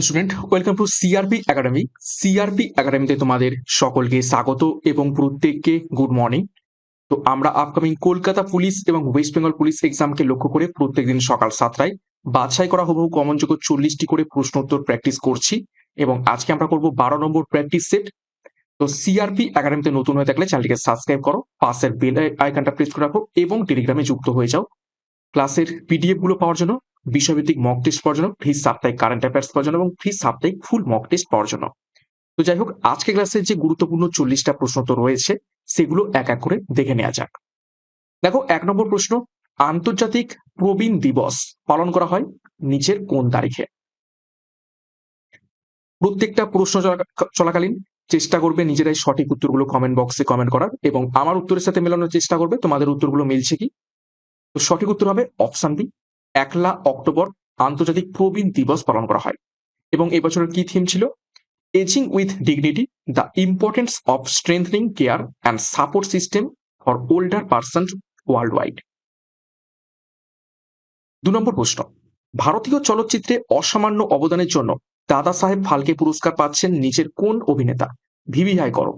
Student welcome to CRP academy CRP একাডেমিতে তোমাদের সকলকে স্বাগত এবং প্রত্যেককে গুড মর্নিং তো আমরা আপকামিং কলকাতা পুলিশ এবং ওয়েস্ট বেঙ্গল পুলিশ এক্সামকে লক্ষ্য করে প্রত্যেকদিন সকাল সাতটায় বাছাই করা হবু কমনযোগ্য চল্লিশটি করে প্রশ্নোত্তর প্র্যাকটিস করছি এবং আজকে আমরা করব বারো নম্বর প্র্যাকটিস সেট তো সিআরপি একাডেমিতে নতুন হয়ে থাকলে চ্যানেলটিকে সাবস্ক্রাইব করো, পাশের বেল আইকনটা প্রেস করে রাখো এবং টেলিগ্রামে যুক্ত হয়ে যাও। ক্লাসের পিডিএফগুলো পাওয়ার জন্য বিষয়ভিত্তিক মক টেস্ট পাওয়ার জন্য ফ্রি সাপ্তাহিক কারেন্ট অ্যাফেয়ার্স পাওয়ার জন্য এবং ফ্রি সাপ্তাহিক ফুল মক টেস্ট পাওয়ার জন্য। তো যাই হোক, আজকে ক্লাসের যে গুরুত্বপূর্ণ চল্লিশটা প্রশ্ন তো রয়েছে, সেগুলো এক এক করে দেখে নেওয়া যাক। দেখো, এক নম্বর প্রশ্ন, আন্তর্জাতিক প্রবীণ দিবস পালন করা হয় নিচের কোন তারিখে? প্রত্যেকটা প্রশ্ন চলা- চলাকালীন চেষ্টা করবে নিজেরাই সঠিক উত্তরগুলো কমেন্ট বক্সে কমেন্ট করার এবং আমার উত্তরের সাথে মেলানোর চেষ্টা করবে, তোমাদের উত্তরগুলো মিলছে কি? তো সঠিক উত্তর হবে অপশন বি একলা অক্টোবর আন্তর্জাতিক প্রবীণ দিবস পালন করা হয়। এবং এবছরের কি থিম ছিল? Ageing with dignity the importance of strengthening care and support system for older person worldwide দু নম্বর প্রশ্ন। ভারতীয় চলচ্চিত্রে অসামান্য অবদানের জন্য দাদা সাহেব ফালকে পুরস্কার পাচ্ছেন নিচের কোন অভিনেতা? ভিভিআই করো।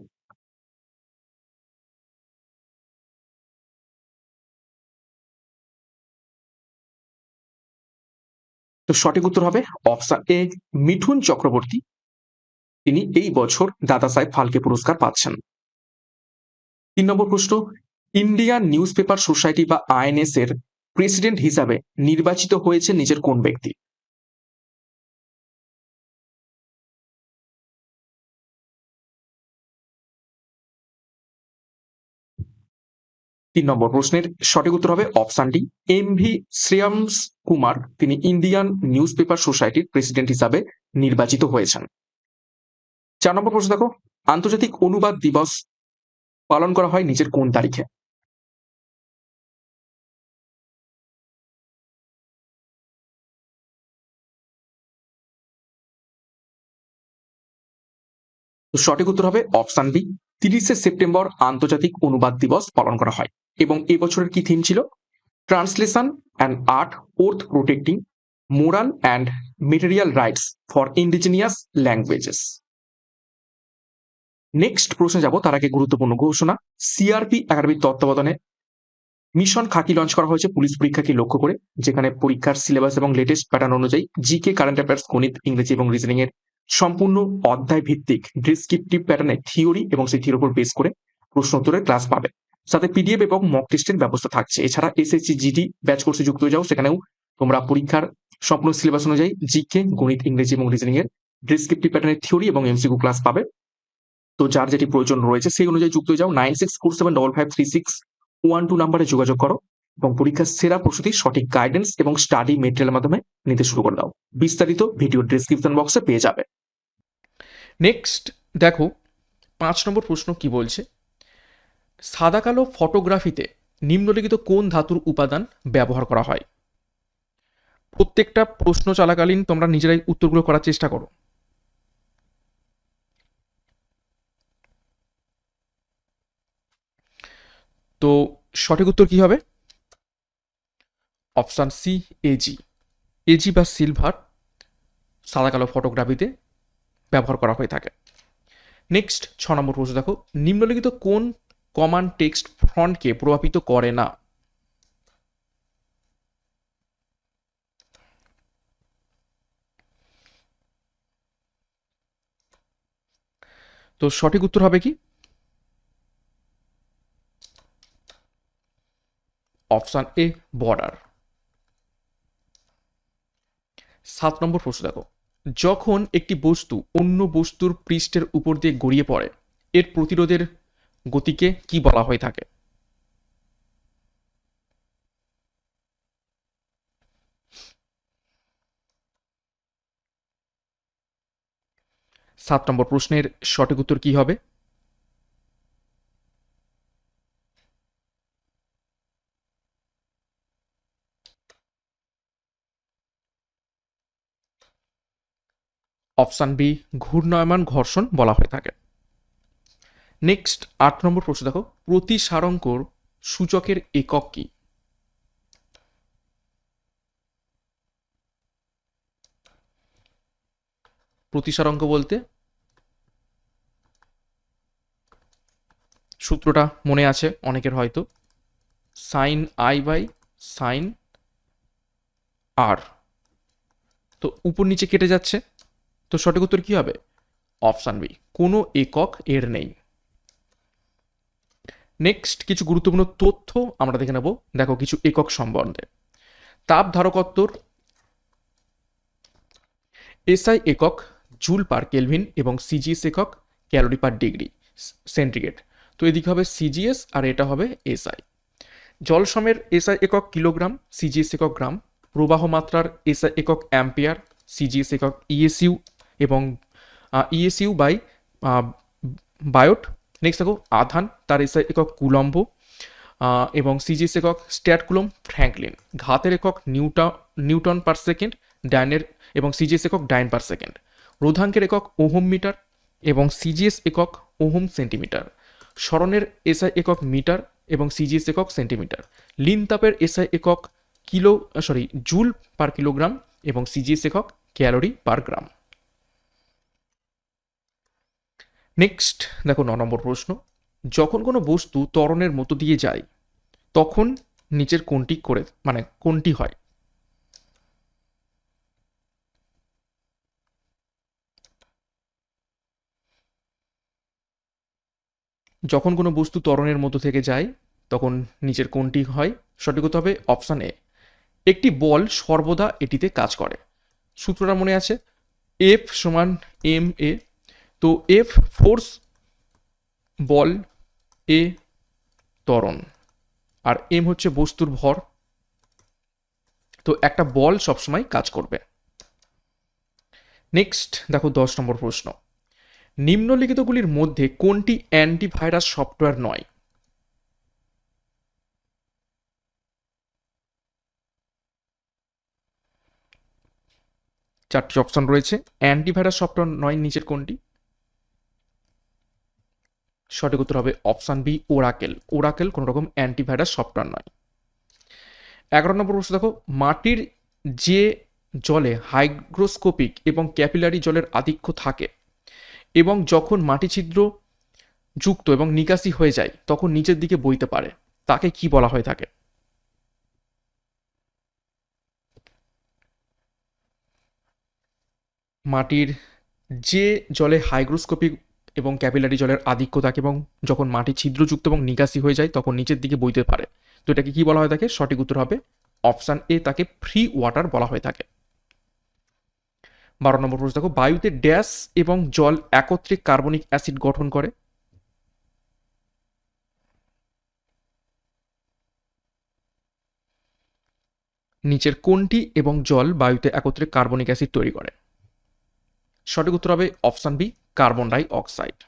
তো সঠিক উত্তর হবে অপশন এ মিঠুন চক্রবর্তী। তিনি এই বছর দাদা সাহেব ফালকে পুরস্কার পাচ্ছেন। তিন নম্বর প্রশ্ন, ইন্ডিয়ান নিউজ পেপার সোসাইটি বা আইএনএস এর প্রেসিডেন্ট হিসাবে নির্বাচিত হয়েছে নিজের কোন ব্যক্তি? তিন নম্বর প্রশ্নের সঠিক উত্তর হবে option D. M V Shreyams Kumar, তিনি ইন্ডিয়ান নিউজ পেপার সোসাইটির প্রেসিডেন্ট হিসাবে নির্বাচিত হয়েছেন। চার নম্বর প্রশ্ন দেখো, আন্তর্জাতিক অনুবাদ দিবস পালন করা হয় নিচের কোন তারিখে? সঠিক উত্তর হবে অপশন বি তিরিশে সেপ্টেম্বর আন্তর্জাতিক অনুবাদ দিবস পালন করা হয় এবং এবছরের কি থিম ছিল? Translation and art worth protecting moral and material rights for indigenous languages next প্রশ্নে যাব, তার আগে গুরুত্বপূর্ণ ঘোষণা। সিআরপি একাডেমির তত্ত্বাবধানে মিশন খাকি লঞ্চ করা হয়েছে পুলিশ পরীক্ষাকে লক্ষ্য করে, যেখানে পরীক্ষার সিলেবাস এবং লেটেস্ট প্যাটার্ন অনুযায়ী জিকে কারেন্ট অ্যাফেয়ার্স গণিত, ইংরেজি এবং রিজনিং এর সম্পূর্ণ অধ্যায় ভিত্তিক ডিসক্রিপটিভ প্যাটার্নের থিওরি এবং থিওরির উপর বেস করে প্রশ্ন উত্তরের ক্লাস পাবে। সাথে পিডিএফ এবং মক টেস্টের ব্যবস্থা থাকছে। এছাড়া এসএসসি জিডি ব্যাচ কোর্সে যুক্ত হয়ে যাও। সেখানেও তোমরা পরীক্ষার সম্পূর্ণ সিলেবাস অনুযায়ী জিকে গণিত, ইংরেজি এবং রিজনিং এর ডিসক্রিপটিভ প্যাটার্নের থিওরি এবং এমসিকিউ ক্লাস পাবে। তো যার যেটি প্রয়োজন রয়েছে, সেই অনুযায়ী যুক্ত হয়ে যাও। Nine six four seven double five three six one two নাম্বারে যোগাযোগ করো। এবং পরীক্ষার সেরা প্রস্তুতির সঠিক গাইডেন্স এবং স্টাডি মেটেরিয়ালের মাধ্যমে নিতে শুরু করে দাও। বিস্তারিত ভিডিও ডিসক্রিপশন বক্সে পেয়ে যাবে। নেক্সট দেখো, পাঁচ নম্বর প্রশ্ন কি বলছে? সাদা কালো ফটোগ্রাফিতে নিম্নলিখিত কোন ধাতুর উপাদান ব্যবহার করা হয়? প্রত্যেকটা প্রশ্ন চলাকালীন তোমরা নিজেরাই উত্তরগুলো করার চেষ্টা করো। তো সঠিক উত্তর কি হবে? অপশান সি এজি এজি বা সিলভার সাদা কালো ফটোগ্রাফিতে ব্যবহার করা হয়ে থাকে। নেক্সট, ছ নম্বর প্রশ্ন দেখো, নিম্নলিখিত কোন কমান টেক্সট ফ্রন্টকে প্রভাবিত করে না? তো সঠিক উত্তর হবে কি? Option A, border. সাত নম্বর প্রশ্ন দেখো। যখন একটি বস্তু অন্য বস্তুর পৃষ্ঠের উপর দিয়ে গড়িয়ে পড়ে, এর প্রতিরোধের গতিকে কি বলা হয়ে থাকে? সাত নম্বর প্রশ্নের সঠিক উত্তর কি হবে? অপশান বি, ঘূর্ণায়মান ঘর্ষণ বলা হয়ে থাকে। নেক্সট, আট নম্বর প্রশ্ন দেখো প্রতি সারঙ্কর সূচকের একক কি? প্রতিসার অঙ্ক বলতে? সূত্রটা মনে আছে, অনেকের হয়তো। Sine I by sine R তো উপর নিচে কেটে যাচ্ছে। তো সঠিক উত্তর কি হবে? অপশান বি কোনো একক এর নেই। নেক্সট কিছু গুরুত্বপূর্ণ তথ্য আমরা দেখে নেব। দেখো, কিছু একক সম্বন্ধে। তাপ ধারকত্বর, এসআই একক, জুল পার কেলভিন এবং সিজিএস একক, ক্যালোরি পার ডিগ্রি, সেন্টিগ্রেড। তো এদিকে হবে সিজিএস আর এটা হবে এসআই। জল সমের এসআই একক কিলোগ্রাম, সিজিএস একক গ্রাম, প্রবাহ মাত্রার এসআই একক অ্যাম্পিয়ার, সিজিএস একক ইএসইউ এবং ইএসইউ বাই বায়োট নেক্সট দেখো, আধান, তার এসআই একক কুলম্ব এবং সিজিএস একক স্ট্যাটকুলম ফ্র্যাঙ্কলিন। ঘাতের একক নিউটা, নিউটন পার সেকেন্ড ডাইনের, এবং সিজিএস একক ডাইন পার সেকেন্ড রোধাঙ্কের একক ওহম মিটার এবং সিজিএস একক ওহম সেন্টিমিটার। স্মরণের এসআই একক মিটার এবং সিজিএস একক সেন্টিমিটার। লিন তাপের এসআই একক kilo sorry joule per kilogram এবং সিজিএস একক ক্যালোরি পার গ্রাম নেক্সট দেখো ন নম্বর প্রশ্ন। যখন কোনো বস্তু ত্বরণের মতো দিয়ে যায়, তখন নিচের কোনটি করে মানে কোনটি হয়। যখন কোনো বস্তু ত্বরণের মতো থেকে যায়, তখন নিচের কোনটি হয়। সঠিক হতে হবে অপশান এ। একটি বল সর্বদা এটিতে কাজ করে। সূত্রটা মনে আছে? এফ সমান এম এ তো এফ ফোর্স বল এ ত্বরণ আর এম হচ্ছে বস্তুর ভর। তো একটা বল সবসময় কাজ করবে। নেক্সট দেখো দশ নম্বর প্রশ্ন। নিম্নলিখিতগুলির মধ্যে কোনটি অ্যান্টিভাইরাস সফটওয়্যার নয়? চারটি অপশন রয়েছে। অ্যান্টিভাইরাস সফটওয়্যার নয়, নিচের কোনটি? সঠিক উত্তর হবে অপশান বি, ওরাকেল। ওরাকেল কোনো রকম অ্যান্টিভাইরাস সফটওয়্যার নয়। এগারো নম্বর প্রশ্ন দেখো, মাটির যে জলে হাইগ্রোস্কোপিক এবং ক্যাপিলারি জলের আধিক্য থাকে এবং যখন মাটি ছিদ্র যুক্ত এবং নিকাশি হয়ে যায়, তখন নিচের দিকে বইতে পারে। তাকে কি বলা হয়ে থাকে? মাটির যে জলে হাইগ্রোস্কোপিক এবং ক্যাপিলারি জলের আধিক্য থাকে এবং যখন মাটি ছিদ্রযুক্ত এবং নিকাশি হয়ে যায়, তখন নিচের দিকে বইতে পারে। তো এটাকে কি বলা হয়ে থাকে সঠিক উত্তর হবে অপশান এ তাকে ফ্রি ওয়াটার বলা হয়ে থাকে। বারো নম্বর প্রশ্ন দেখো, বায়ুতে ড্যাশ এবং জল একত্রে কার্বনিক অ্যাসিড গঠন করে। নিচের কোনটি এবং জল বায়ুতে একত্রে কার্বনিক অ্যাসিড তৈরি করে? সঠিক উত্তর হবে option B, carbon dioxide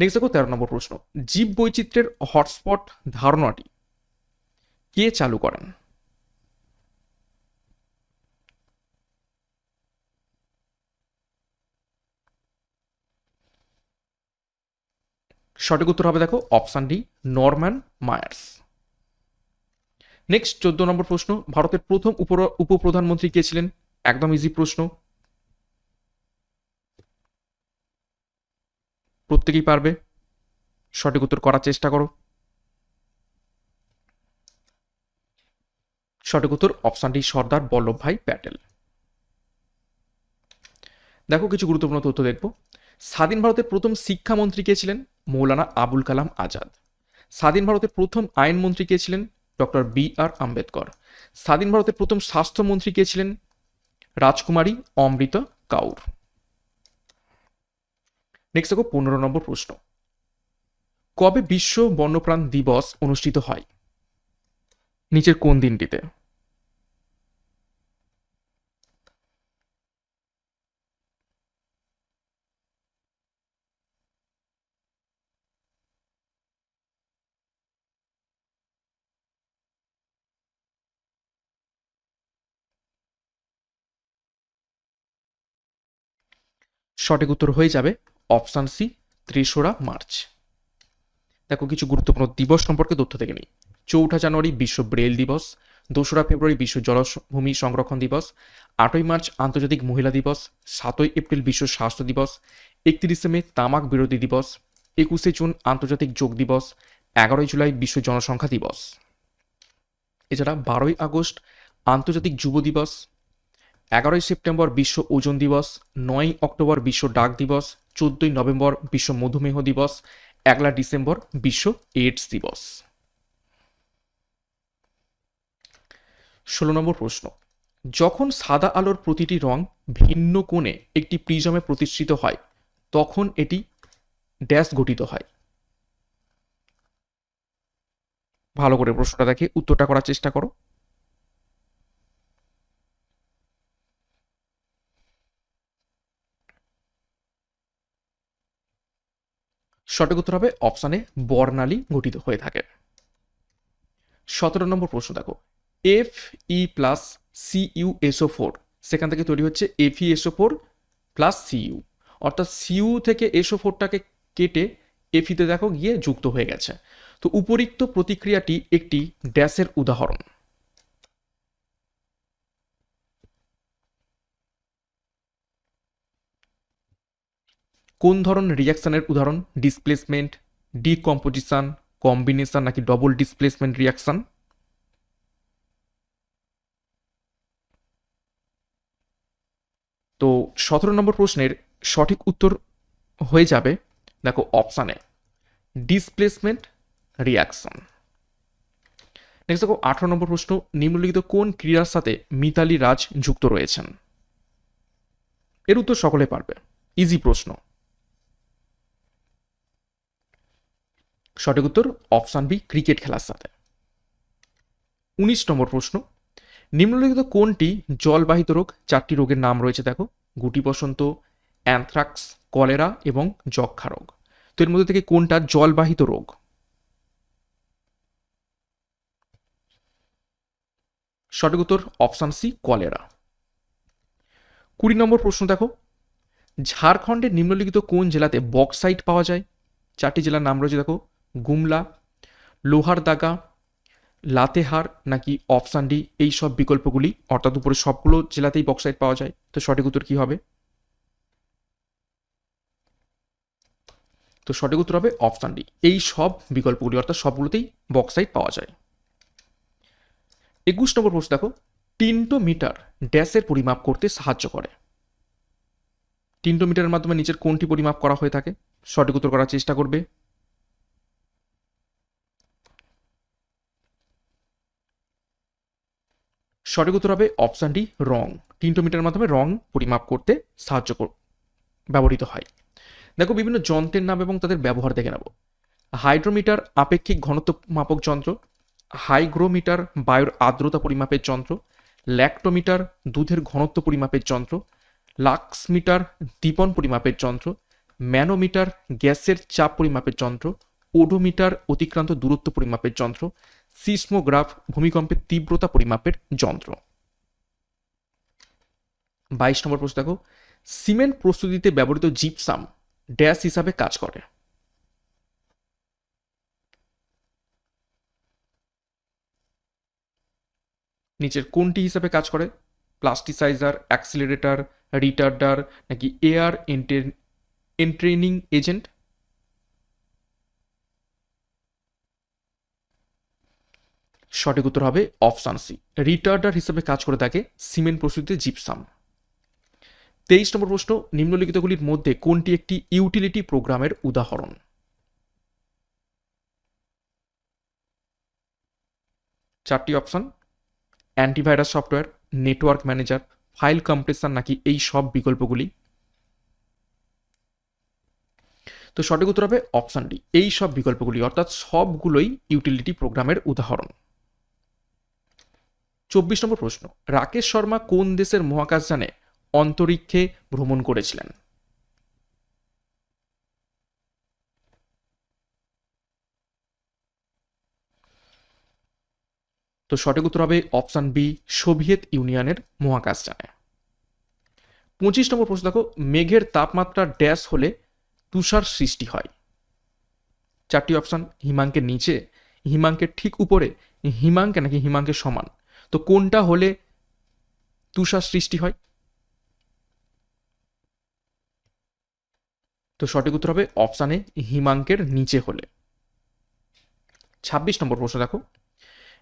next দেখো তেরো নম্বর প্রশ্ন। জীব বৈচিত্র্যের হটস্পট ধারণাটি কে চালু করেন? সঠিক উত্তর হবে দেখো option D, Norman Myers. Next চোদ্দ নম্বর প্রশ্ন। ভারতের প্রথম উপ- উপপ্রধানমন্ত্রী কে ছিলেন? একদম ইজি প্রশ্ন। প্রত্যেকেই পারবে। সঠিক উত্তর করার চেষ্টা করো। সঠিক উত্তর অপশান ডি সর্দার বল্লভভাই প্যাটেল। দেখো কিছু গুরুত্বপূর্ণ তথ্য দেখব। স্বাধীন ভারতের প্রথম শিক্ষামন্ত্রী কে ছিলেন? মৌলানা আবুল কালাম আজাদ। স্বাধীন ভারতের প্রথম আইনমন্ত্রী কে ছিলেন? Doctor B R Ambedkar. স্বাধীন ভারতের প্রথম স্বাস্থ্যমন্ত্রী কে ছিলেন? রাজকুমারী অমৃতা কাউর। নেক্সট দেখো পনেরো নম্বর প্রশ্ন। কবে বিশ্ব বন্যপ্রাণ দিবস অনুষ্ঠিত হয়? নিচের কোন দিনটিতে? সঠিক উত্তর হয়ে যাবে অপশান সি ত্রিশোরা মার্চ। দেখো, কিছু গুরুত্বপূর্ণ দিবস সম্পর্কে তথ্য থেকে নিই। চৌঠা জানুয়ারি বিশ্ব ব্রেল দিবস, দোসরা ফেব্রুয়ারি বিশ্ব জলভূমি সংরক্ষণ দিবস, আটই মার্চ আন্তর্জাতিক মহিলা দিবস, সাতই এপ্রিল বিশ্ব স্বাস্থ্য দিবস, একত্রিশে মে তামাক বিরোধী দিবস, একুশে জুন আন্তর্জাতিক যোগ দিবস, এগারোই জুলাই বিশ্ব জনসংখ্যা দিবস। এছাড়া বারোই আগস্ট আন্তর্জাতিক যুব দিবস এগারোই সেপ্টেম্বর বিশ্ব ওজন দিবস, নয়ই অক্টোবর বিশ্ব ডাক দিবস, চোদ্দই নভেম্বর বিশ্ব মধুমেহ দিবস, একলা ডিসেম্বর বিশ্ব এইডস দিবস। ষোলো নম্বর প্রশ্ন। যখন সাদা আলোর প্রতিটি রং ভিন্ন কোণে একটি প্রিজমে প্রতিষ্ঠিত হয়, তখন এটি ড্যাশ গঠিত হয়। ভালো করে প্রশ্নটা দেখে উত্তরটা করার চেষ্টা করো। সঠিক উত্তর হবে অপশানে বর্ণালী গঠিত হয়ে থাকে। সতেরো নম্বর প্রশ্ন দেখো। F E plus CU SO four সেখান থেকে তৈরি হচ্ছে F E SO four plus CU অর্থাৎ সিইউ থেকে এসও ফোরটাকে কেটে এফিতে দেখো গিয়ে যুক্ত হয়ে গেছে। তো উপরিক্ত প্রতিক্রিয়াটি একটি ড্যাশের উদাহরণ। কোন ধরনের রিয়াকশনের উদাহরণ? ডিসপ্লেসমেন্ট ডিকম্পোজিশন কম্বিনেশন নাকি ডবল ডিসপ্লেসমেন্ট রিয়াকশন তো সতেরো নম্বর প্রশ্নের সঠিক উত্তর হয়ে যাবে, দেখো অপশানে ডিসপ্লেসমেন্ট রিয়াকশন নেক্সট দেখো, আঠারো নম্বর প্রশ্ন, নিম্নলিখিত কোন ক্রীড়ার সাথে মিতালি রাজ যুক্ত রয়েছেন? এর উত্তর সকলে পারবে। ইজি প্রশ্ন। সঠিক উত্তর অপশান বি, ক্রিকেট খেলার সাথে। উনিশ নম্বর প্রশ্ন, নিম্নলিখিত কোনটি জলবাহিত রোগ? চারটি রোগের নাম রয়েছে দেখো গুটি বসন্ত অ্যানথ্রাক্স, কলেরা এবং যক্ষা রোগ। তো এর মধ্যে থেকে কোনটা জলবাহিত রোগ? সঠিক উত্তর অপশান সি, কলেরা। কুড়ি নম্বর প্রশ্ন দেখো, ঝাড়খণ্ডের নিম্নলিখিত কোন জেলাতে বক্সাইট পাওয়া যায়? চারটি জেলার নাম রয়েছে দেখো গুমলা লোহারদাগা লাতেহার নাকি অপশান ডি, এই সব বিকল্পগুলি, অর্থাৎ উপরে সবগুলো জেলাতেই বক্সাইট পাওয়া যায়। তো সঠিক উত্তর কি হবে? তো সঠিক উত্তর হবে অপশান ডি। এই সব বিকল্পগুলি, অর্থাৎ সবগুলোতেই বক্সাইট পাওয়া যায়। একুশ নম্বর প্রশ্ন দেখো। টিন্টোমিটার ড্যাশের পরিমাপ করতে সাহায্য করে। টিন্টোমিটারের মাধ্যমে নিচের কোনটি পরিমাপ করা হয়ে থাকে? সঠিক উত্তর করার চেষ্টা করবে। সঠিক উত্তর হবে অপশান ডি রং টিন্টোমিটারের মাধ্যমে রং পরিমাপ করতে সাহায্য কর- ব্যবহৃত হয়। দেখো, বিভিন্ন যন্ত্রের নাম এবং তাদের ব্যবহার দেখে নেব। হাইড্রোমিটার আপেক্ষিক ঘনত্ব মাপক যন্ত্র, হাইগ্রোমিটার বায়ুর আর্দ্রতা পরিমাপের যন্ত্র, ল্যাক্টোমিটার দুধের ঘনত্ব পরিমাপের যন্ত্র, লাক্সমিটার দীপন পরিমাপের যন্ত্র, ম্যানোমিটার গ্যাসের চাপ পরিমাপের যন্ত্র ওডোমিটার অতিক্রান্ত দূরত্ব পরিমাপের যন্ত্র, সিসমোগ্রাফ ভূমিকম্পের তীব্রতা পরিমাপের যন্ত্র। বাইশ নম্বর প্রশ্ন দেখো। সিমেন্ট প্রস্তুতিতে ব্যবহৃত জিপসাম ড্যাশ হিসাবে কাজ করে। নিচের কোনটি হিসাবে কাজ করে? প্লাস্টিসাইজার, অ্যাক্সিলারেটর, রিটার্ডার, নাকি এয়ার এন্ট্রেনিং এজেন্ট? সঠিক উত্তর হবে অপশান সি। রিটার্ডার হিসেবে কাজ করে থাকে সিমেন্ট প্রস্তুতিতে জিপসাম। তেইশ নম্বর প্রশ্ন, নিম্নলিখিতগুলির মধ্যে কোনটি একটি ইউটিলিটি প্রোগ্রামের উদাহরণ? চারটি option, antivirus software, network manager, file compressor নাকি এই সব বিকল্পগুলি? তো সঠিক উত্তর হবে অপশান ডি। এই সব বিকল্পগুলি, অর্থাৎ সবগুলোই ইউটিলিটি প্রোগ্রামের উদাহরণ। চব্বিশ নম্বর প্রশ্ন, রাকেশ শর্মা কোন দেশের মহাকাশযানে অন্তরিক্ষে ভ্রমণ করেছিলেন? তো সঠিক উত্তর হবে অপশান বি, সোভিয়েত ইউনিয়নের মহাকাশযানে। পঁচিশ নম্বর প্রশ্ন দেখো, মেঘের তাপমাত্রা ড্যাশ হলে তুষার সৃষ্টি হয়। চারটি অপশান, হিমাঙ্কের নিচে, হিমাঙ্কের ঠিক উপরে, হিমাঙ্কে নাকি হিমাঙ্কের সমান। তো কোনটা হলে তুষার সৃষ্টি হয়? তো সঠিক উত্তর হবে অপশানে হিমাঙ্কের নিচে হলে। ছাব্বিশ নম্বর প্রশ্ন দেখো।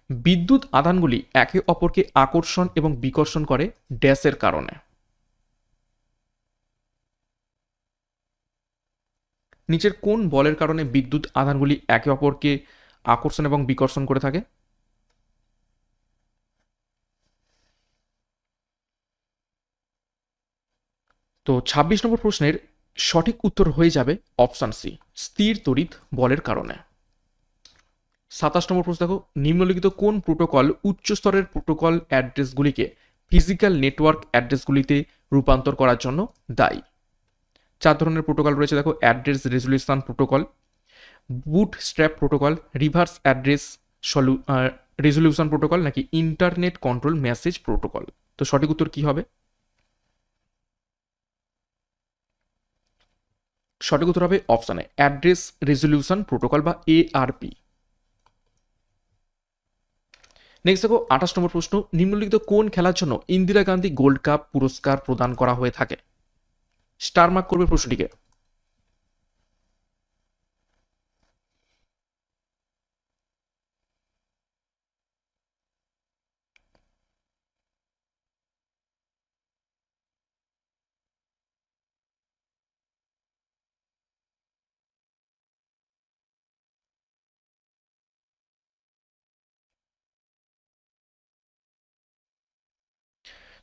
বিদ্যুৎ আধানগুলি একে অপরকে আকর্ষণ এবং বিকর্ষণ করে ড্যাশের কারণে। নিচের কোন বলের কারণে বিদ্যুৎ আধানগুলি একে অপরকে আকর্ষণ এবং বিকর্ষণ করে থাকে? তো ছাব্বিশ নম্বর প্রশ্নের সঠিক উত্তর হয়ে যাবে অপশান সি, স্থির তড়িৎ বলের কারণে। সাতাশ নম্বর প্রশ্ন দেখো, নিম্নলিখিত কোন প্রোটোকল উচ্চ স্তরের প্রোটোকল অ্যাড্রেসগুলিকে ফিজিক্যাল নেটওয়ার্ক অ্যাড্রেসগুলিতে রূপান্তর করার জন্য দায়ী? চার ধরনের প্রোটোকল রয়েছে দেখো, address resolution protocol, bootstrap protocol, reverse address সলু resolution protocol, নাকি ইন্টারনেট কন্ট্রোল মেসেজ প্রোটোকল? তো সঠিক উত্তর কি হবে? সঠিক উত্তর হবে অপশানে অ্যাড্রেস, রেজলিউশন, প্রোটোকল বা এআরপি। নেক্সট দেখো, আঠাশ নম্বর প্রশ্ন, নিম্নলিখিত কোন খেলার জন্য ইন্দিরা গান্ধী গোল্ড কাপ পুরস্কার প্রদান করা হয়ে থাকে? স্টার মার্ক করবে প্রশ্নটিকে।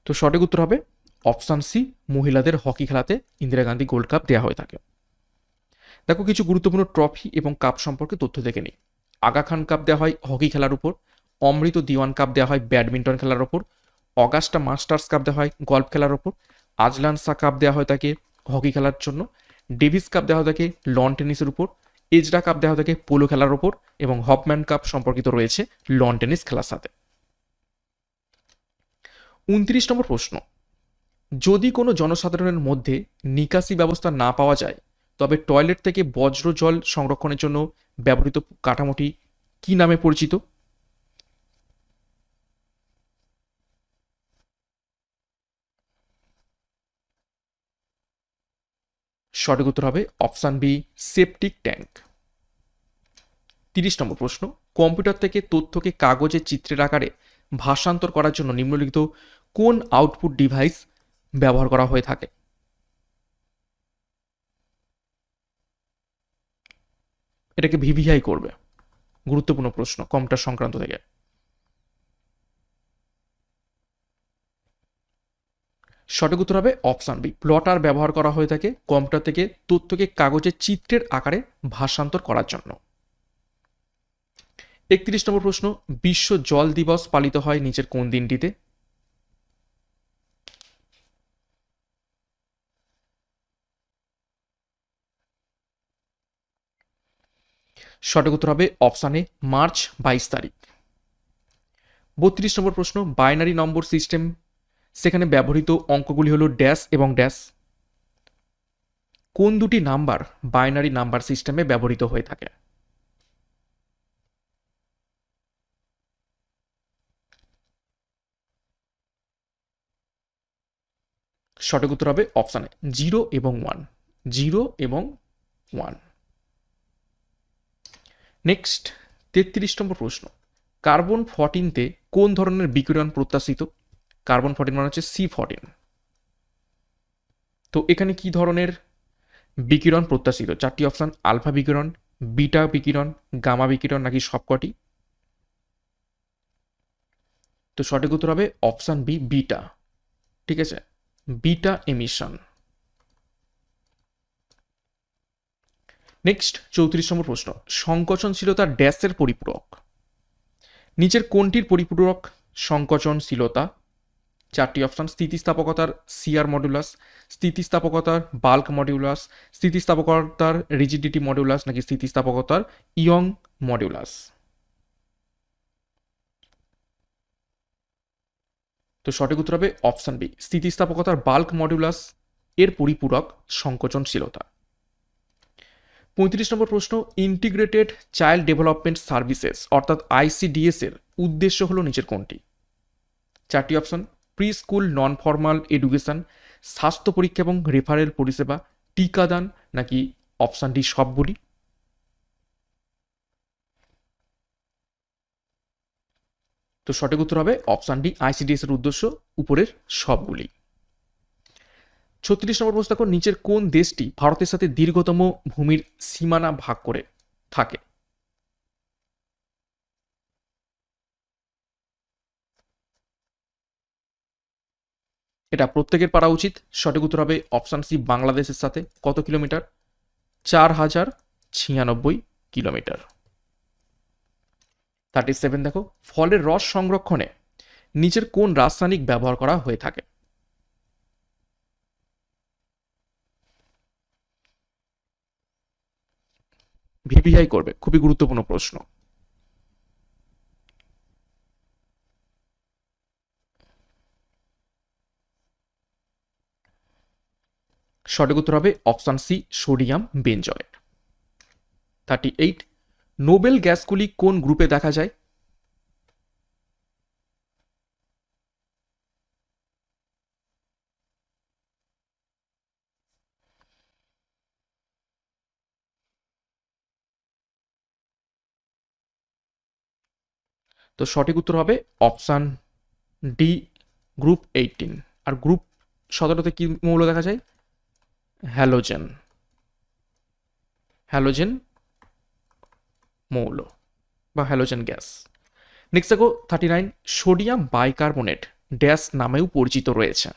তো সঠিক উত্তর হবে অপশান সি মহিলাদের হকি খেলাতে ইন্দিরা গান্ধী গোল্ড কাপ দেওয়া হয়ে থাকে। দেখো, কিছু গুরুত্বপূর্ণ ট্রফি এবং কাপ সম্পর্কে তথ্য দেখে নিই। আগা খান কাপ দেওয়া হয় হকি খেলার উপর, অমৃত দিওয়ান কাপ দেওয়া হয় ব্যাডমিন্টন খেলার ওপর অগাস্টা মাস্টার্স কাপ দেওয়া হয় গল্ফ খেলার ওপর আজলান শাহ কাপ দেওয়া হয় তাকে হকি খেলার জন্য ডেভিস কাপ দেওয়া হয় তাকে লন টেনিসের উপর, এজরা কাপ দেওয়া হয় তাকে পোলো খেলার ওপর এবং হপম্যান কাপ সম্পর্কিত রয়েছে লন টেনিস খেলার সাথে। উনত্রিশ নম্বর প্রশ্ন। যদি কোনো জনসাধারণের মধ্যে নিকাশি ব্যবস্থা না পাওয়া যায়, তবে টয়লেট থেকে বজ্র জল সংরক্ষণের জন্য ব্যবহৃত কাঠামোটি কি নামে পরিচিত? সঠিক উত্তর হবে অপশান বি, সেপটিক ট্যাঙ্ক। তিরিশ নম্বর প্রশ্ন, কম্পিউটার থেকে তথ্যকে কাগজে চিত্রের আকারে ভাষান্তর করার জন্য নিম্নলিখিত কোন আউটপুট ডিভাইস ব্যবহার করা হয়ে থাকে? এটাকে ভিভিআই করবে। গুরুত্বপূর্ণ প্রশ্ন কম্পিউটার সংক্রান্ত থেকে। সঠিক উত্তর হবে অপশান বি প্লটার ব্যবহার করা হয়ে থাকে কম্পিউটার থেকে তথ্যকে কাগজের চিত্রের আকারে ভাষান্তর করার জন্য। একত্রিশ নম্বর প্রশ্ন, বিশ্ব জল দিবস পালিত হয় নিচের কোন দিনটিতে? সঠিক উত্তর হবে অপশানে মার্চ বাইশ তারিখ। বত্রিশ নম্বর প্রশ্ন, বাইনারি নম্বর সিস্টেম, সেখানে ব্যবহৃত অঙ্কগুলি হলো ড্যাশ এবং ড্যাশ। কোন দুটি নাম্বার বাইনারি নাম্বার সিস্টেমে ব্যবহৃত হয়ে থাকে? সঠিক উত্তর হবে অপশানে জিরো এবং ওয়ান। জিরো এবং ওয়ান। নেক্সট তেত্রিশ নম্বর প্রশ্ন কার্বন ফর্টিনতে কোন ধরনের বিকিরণ প্রত্যাশিত? কার্বন ফর্টিন মানে হচ্ছে সি ফর্টিন তো এখানে কি ধরনের বিকিরণ প্রত্যাশিত? চারটি অপশান আলফা বিকিরণ বিটা বিকিরণ গামা বিকিরণ নাকি সবকটি? তো সঠিক উত্তর হবে অপশান বি বিটা ঠিক আছে? বিটা এমিশন নেক্সট চৌত্রিশ নম্বর প্রশ্ন। সংকোচনশীলতা ড্যাশের পরিপূরক। নিচের কোনটির পরিপূরক? সংকোচনশীলতা। চারটি অপশন, স্থিতিস্থাপকতার সিআর মডুলাস স্থিতিস্থাপকতার বাল্ক মডিউলাস স্থিতিস্থাপকতার রিজিডিটি মডিউলাস নাকি স্থিতিস্থাপকতার ইয়ং মডিউলাস তো সঠিক উত্তর হবে অপশন বি স্থিতিস্থাপকতার বাল্ক মডিউলাস এর পরিপূরক সংকোচনশীলতা। পঁয়ত্রিশ নম্বর প্রশ্ন ইন্টিগ্রেটেড চাইল্ড ডেভেলপমেন্ট সার্ভিসেস অর্থাৎ আইসিডিএস এর উদ্দেশ্য হলো নিচের কোনটি? চারটি option pre school non formal education স্বাস্থ্য পরীক্ষা এবং রেফারেল পরিষেবা টিকাদান নাকি অপশান ডি সবগুলি? তো সঠিক উত্তর হবে অপশান ডি আইসিডিএস এর উদ্দেশ্য, উপরের সবগুলি। ছত্রিশ নম্বর প্রশ্ন দেখো, নিচের কোন দেশটি ভারতের সাথে দীর্ঘতম ভূমির সীমানা ভাগ করে থাকে? এটা প্রত্যেকের পারা উচিত। সঠিক উত্তর হবে অপশান সি, বাংলাদেশের সাথে। কত কিলোমিটার? চার হাজার ছিয়ানব্বই কিলোমিটার। থার্টি সেভেন দেখো, ফলের রস সংরক্ষণে নিচের কোন রাসায়নিক ব্যবহার করা হয়ে থাকে? ভিভিআই করবে, খুবই গুরুত্বপূর্ণ প্রশ্ন। সঠিক উত্তর হবে option C, sodium benzoate thirty eight noble গ্যাসগুলি কোন গ্রুপে দেখা যায়? তো সঠিক উত্তর হবে অপশান ডি, গ্রুপ এইটিন। আর গ্রুপ সতেরোতে কী মৌল দেখা যায়? হ্যালোজেন। হ্যালোজেন মৌল বা হ্যালোজেন গ্যাস। নেক্সট দেখো thirty nine sodium bicarbonate, dash নামেও পরিচিত রয়েছে।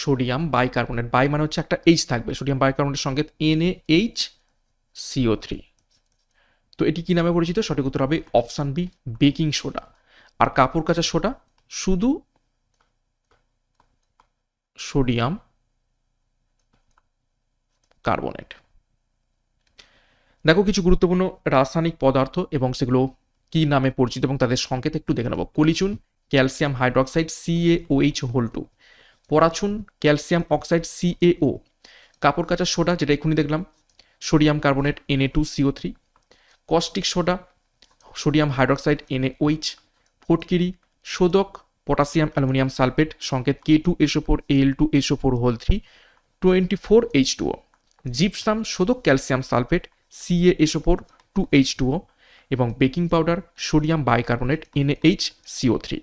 সোডিয়াম বাইকার্বনেট, বাই মানে হচ্ছে একটা এইচ থাকবে, সোডিয়াম বাইকার্বনেটের সঙ্গে এন এইচ সিও থ্রি তো এটি কী নামে পরিচিত? সঠিক উত্তর হবে অপশান বি, বেকিং সোডা। আর কাপড় কাচা সোডা, শুধু সোডিয়াম কার্বনেট। দেখো কিছু গুরুত্বপূর্ণ রাসায়নিক পদার্থ এবং সেগুলো কি নামে পরিচিত এবং তাদের সংকেত একটু দেখে নেব। কলিচুন, calcium hydroxide C A O H whole two. পরাচুন calcium oxide C A O কাপড় কাচা সোডা, যেটা এক্ষুনি দেখলাম, sodium carbonate N A two C O three caustic soda, sodium hydroxide N A O H ফটকিরি শোধক পটাশিয়াম, অ্যালুমিনিয়াম সালফেট, সংকেত K two S O four L two S O four whole three, twenty four H two O gypsum শোধক calcium sulphate C A S O four two H two O এবং baking powder, sodium bicarbonate N H C O three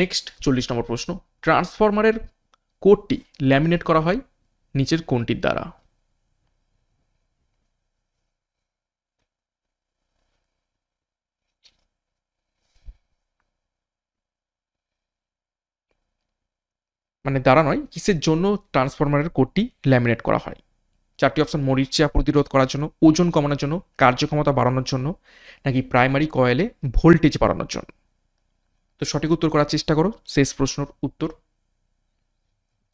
next চল্লিশ নম্বর প্রশ্ন। ট্রান্সফরমারের কোডটি laminate করা হয় নিচের কোনটির দ্বারা। মানে দ্বারা নয়, কিসের জন্য ট্রান্সফরমারের কোডটি ল্যামিনেট করা হয়? চারটি অপশন, মরিচা প্রতিরোধ করার জন্য, ওজন কমানোর জন্য, কার্যক্ষমতা বাড়ানোর জন্য, নাকি প্রাইমারি কয়েলে ভোল্টেজ বাড়ানোর জন্য? তো সঠিক উত্তর করার চেষ্টা করো, শেষ প্রশ্নের উত্তর।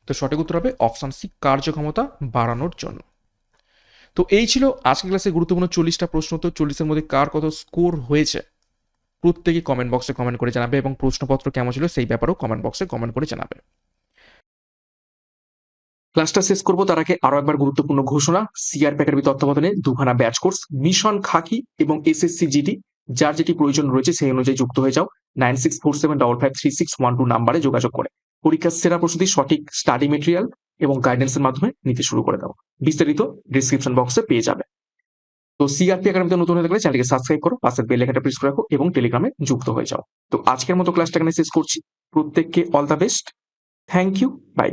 তো সঠিক উত্তর হবে অপশান সি কার্যক্ষমতা বাড়ানোর জন্য। তো এই ছিল আজকের ক্লাসে গুরুত্বপূর্ণ চল্লিশটা প্রশ্ন তো চল্লিশের মধ্যে কার কত স্কোর হয়েছে? প্রত্যেকে কমেন্ট বক্সে কমেন্ট করে জানাবে এবং প্রশ্নপত্র কেমন ছিল সেই ব্যাপারেও কমেন্ট বক্সে কমেন্ট করে জানাবে। ক্লাসটা শেষ করব, তার আগে আরও একবার গুরুত্বপূর্ণ ঘোষণা। সিআরপি একাডেমি তত্ত্বাবধানে দুখানা ব্যাচ কোর্স মিশন খাকি এবং এসএসসি জিডি যার যেটি প্রয়োজন রয়েছে সেই অনুযায়ী যুক্ত হয়ে যাও। Nine six four seven double five three six one two নাম্বারে যোগাযোগ করে। পরীক্ষার সেরা প্রস্তুতি, সঠিক স্টাডি মেটেরিয়াল এবং গাইডেন্সের মাধ্যমে নিতে শুরু করে দাও। বিস্তারিত ডিসক্রিপশন বক্সে পেয়ে যাবে। তো সিআরপি একাডেমিতে নতুন হয়ে থাকলে চ্যানেলকে সাবস্ক্রাইব করো পাশের বেল লেখাটা প্রেস করে রাখো এবং টেলিগ্রামে যুক্ত হয়ে যাও। তো আজকের মতো ক্লাসটা এখানে শেষ করছি। প্রত্যেককে all the best thank you bye